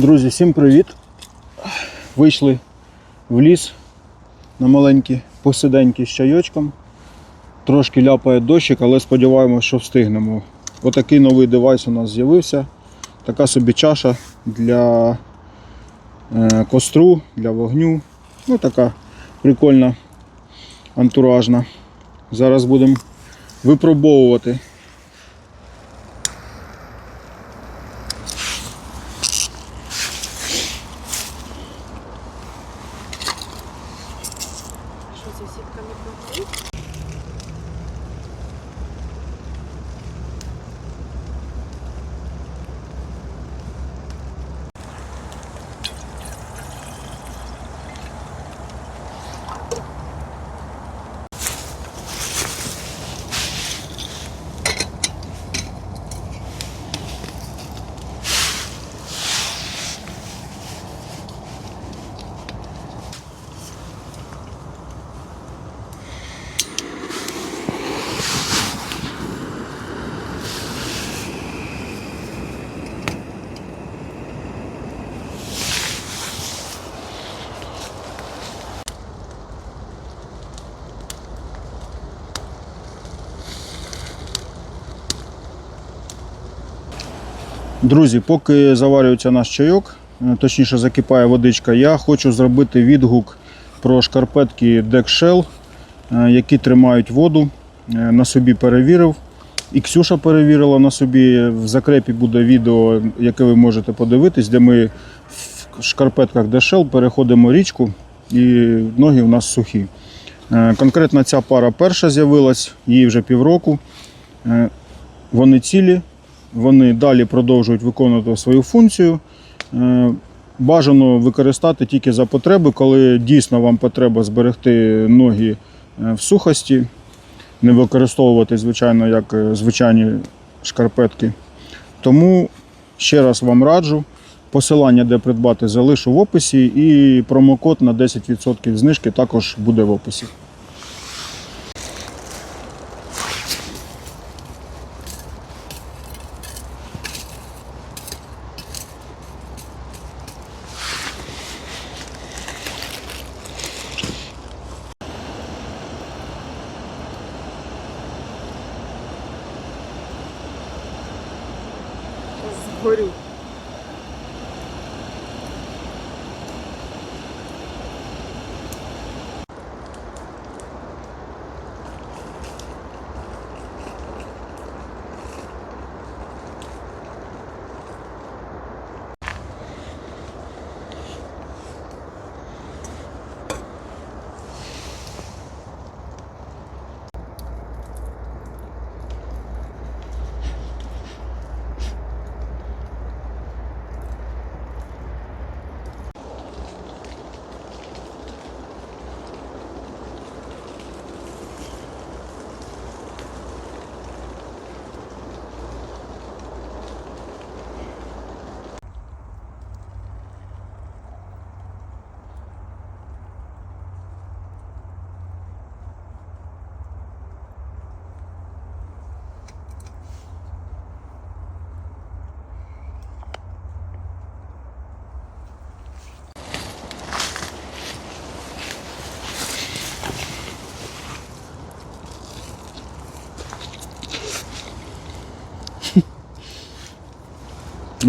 Друзі, всім привіт! Вийшли в ліс на маленькі посиденьки з чайочком. Трошки ляпає дощик, але сподіваємося, що встигнемо. Отакий новий девайс у нас з'явився. Така собі чаша для е, костру, для вогню. Ну, така прикольна, антуражна. Зараз будемо випробовувати. Thank you. Друзі, поки заварюється наш чайок, е, точніше закипає водичка, я хочу зробити відгук про шкарпетки Deck Shell, е, які тримають воду. Е, На собі перевірив. І Ксюша перевірила на собі. В закрепі буде відео, яке ви можете подивитись, де ми в шкарпетках Shell переходимо річку і ноги у нас сухі. Конкретно ця пара перша з'явилась, їй вже півроку. Вони цілі, вони далі продовжують виконувати свою функцію. Е, Бажано використати тільки за потреби, коли дійсно вам потреба зберегти ноги е, в сухості, не використовувати, звичайно, як е, звичайні шкарпетки. Тому ще раз вам раджу. Посилання, де придбати, залишу в описі, і промокод на 10% знижки також буде в описі. Coriú.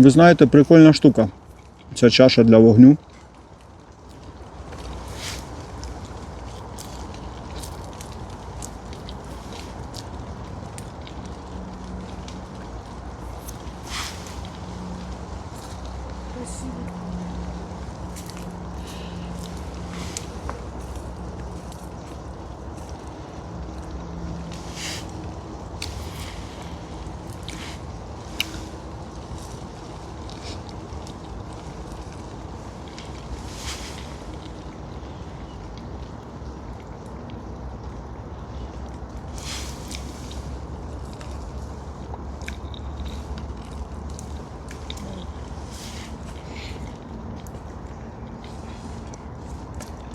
Ви знаєте, прикольна штука. Ця чаша для вогню.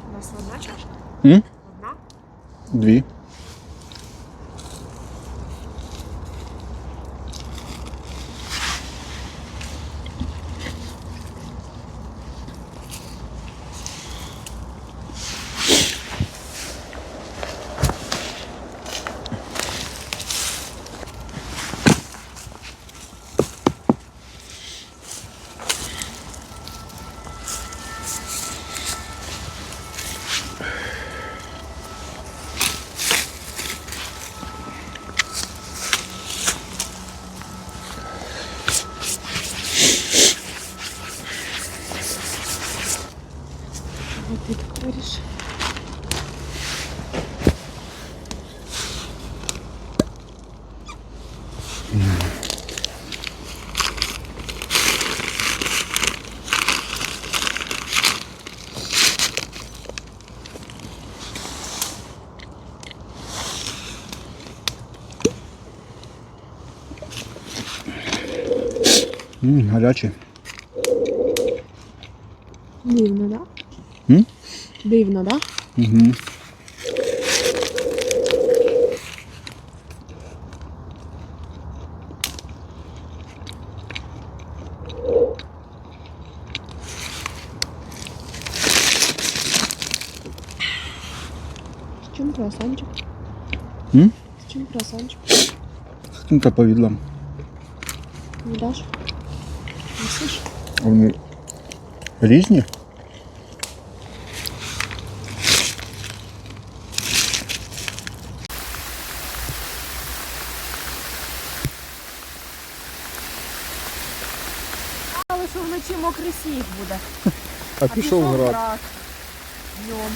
У нас одна. Чашка? його підходиш. Ммм, гарячий. Дивно, так? Да? М? Дивно, да? Угу. З чим круасанчик? М? З чим круасанчик? З ким-то повідлом. Не даш? Несиш? Вони різні? Що вночі мокрий сніг буде. А пішов град. Днем.